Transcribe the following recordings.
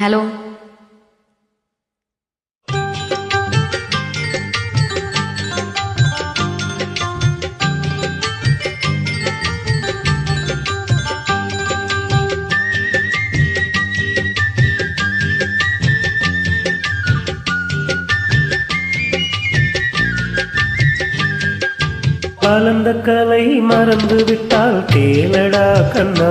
Hello. கலந்த கலை மறந்து விட்டால் கேளடா கண்ணா.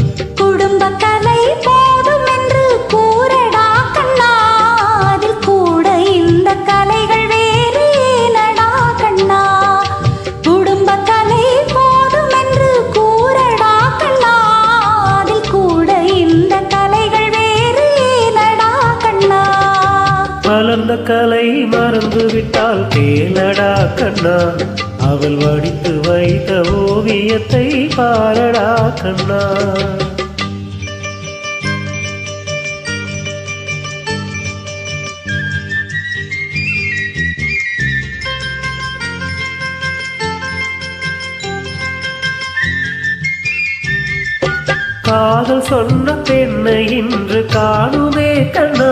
மறந்து விட்டால் கேளடா கண்ணா. அவள் வடித்து வைத்த ஓவியத்தை பாரடா கண்ணா. காதல் சொன்ன பெண்ணை இன்று காணுமே கண்ணா.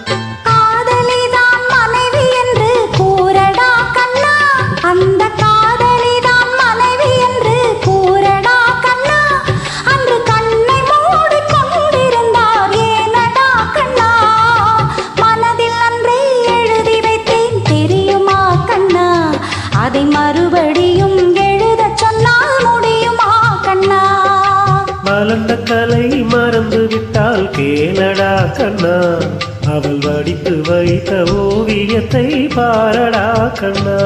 மலர்ந்த கலை மறந்து விட்டால் கேளடா கண்ணா. அவள் வடித்து வைத்த ஓவியத்தை பாரடா கண்ணா.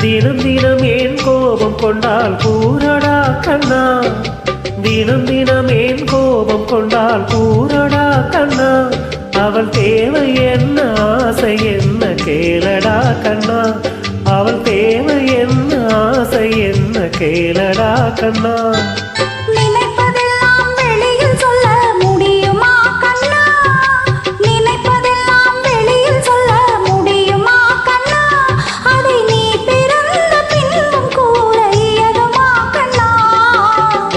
தினம் தினம் ஏன் கோபம் கொண்டால் கூறடா கண்ணா. தினம் தினம் ஏன் கோபம் கொண்டால் கூறடா கண்ணா. அவள் தேவை என்ன ஆசை என்ன கேளடா கண்ணா. அவள் தேவை என்ன ஆசை என்ன கேளடா கண்ணா.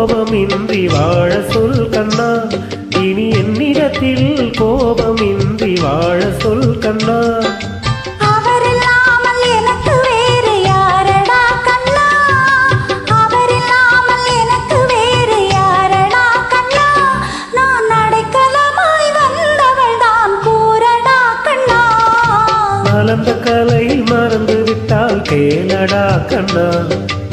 கோபமின்றி வாழ சொல் கண்ணா. இனி என்னிடத்தில் கோபமின்றி வாழ சொல் கண்ணா. மலர்ந்த கலை மறந்து விட்டால் கேளடா கண்ணா.